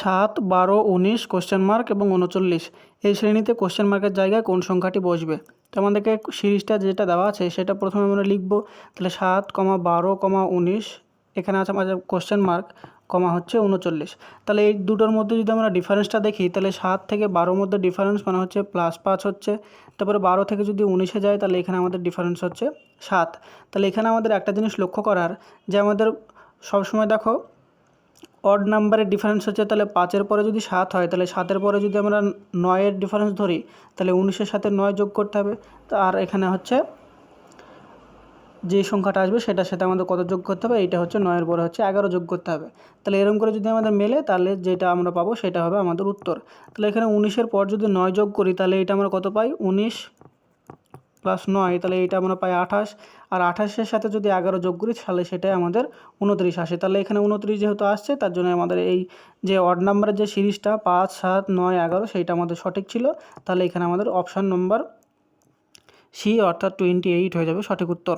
সাত, বারো, উনিশ কোশ্চেন মার্ক এবং উনচল্লিশ। এই শ্রেণীতে কোশ্চেন মার্কের জায়গায় কোন সংখ্যাটি বসবে? তো আমাদেরকে সিরিজটা যেটা দেওয়া আছে, সেটা প্রথমে আমরা লিখব। তাহলে সাত, কমা বারো, কমা উনিশ, এখানে আছে আমাদের কোশ্চেন মার্ক কমা হচ্ছে উনচল্লিশ। তাহলে এই দুটোর মধ্যে যদি আমরা ডিফারেন্সটা দেখি, তাহলে সাত থেকে বারোর মধ্যে ডিফারেন্স মানে হচ্ছে প্লাস পাঁচ হচ্ছে। তারপরে বারো থেকে যদি উনিশে যায়, তাহলে এখানে আমাদের ডিফারেন্স হচ্ছে সাত। তাহলে এখানে আমাদের একটা জিনিস লক্ষ্য করার, যে আমাদের সবসময় দেখো অড নাম্বারের ডিফারেন্স হচ্ছে, তাহলে পাঁচের পরে যদি সাত হয়, তাহলে সাতের পরে যদি আমরা নয়ের ডিফারেন্স ধরি, তাহলে উনিশের সাথে নয় যোগ করতে হবে। আর এখানে হচ্ছে যে সংখ্যাটা আসবে, সেটার সাথে আমাদের কত যোগ করতে হবে? এইটা হচ্ছে নয়ের পরে হচ্ছে এগারো যোগ করতে হবে। তাহলে এরকম করে যদি আমাদের মেলে, তাহলে যেটা আমরা পাবো, সেটা হবে আমাদের উত্তর। তাহলে এখানে উনিশের পর যদি নয় যোগ করি, তাহলে এটা আমরা কত পাই? উনিশ প্লাস নয়, তাহলে এইটা আমরা পাই আঠাশ। আর আঠাশের সাথে যদি এগারো যোগ করি, তাহলে সেটাই আমাদের উনত্রিশ আসে। তাহলে এখানে উনত্রিশ যেহেতু আসছে, তার জন্য আমাদের এই যে অড নাম্বারের যে সিরিজটা পাঁচ, সাত, নয়, এগারো, সেইটা আমাদের সঠিক ছিল। তাহলে এখানে আমাদের অপশান নম্বর সি অর্থাৎ টোয়েন্টি এইট হয়ে যাবে সঠিক উত্তর।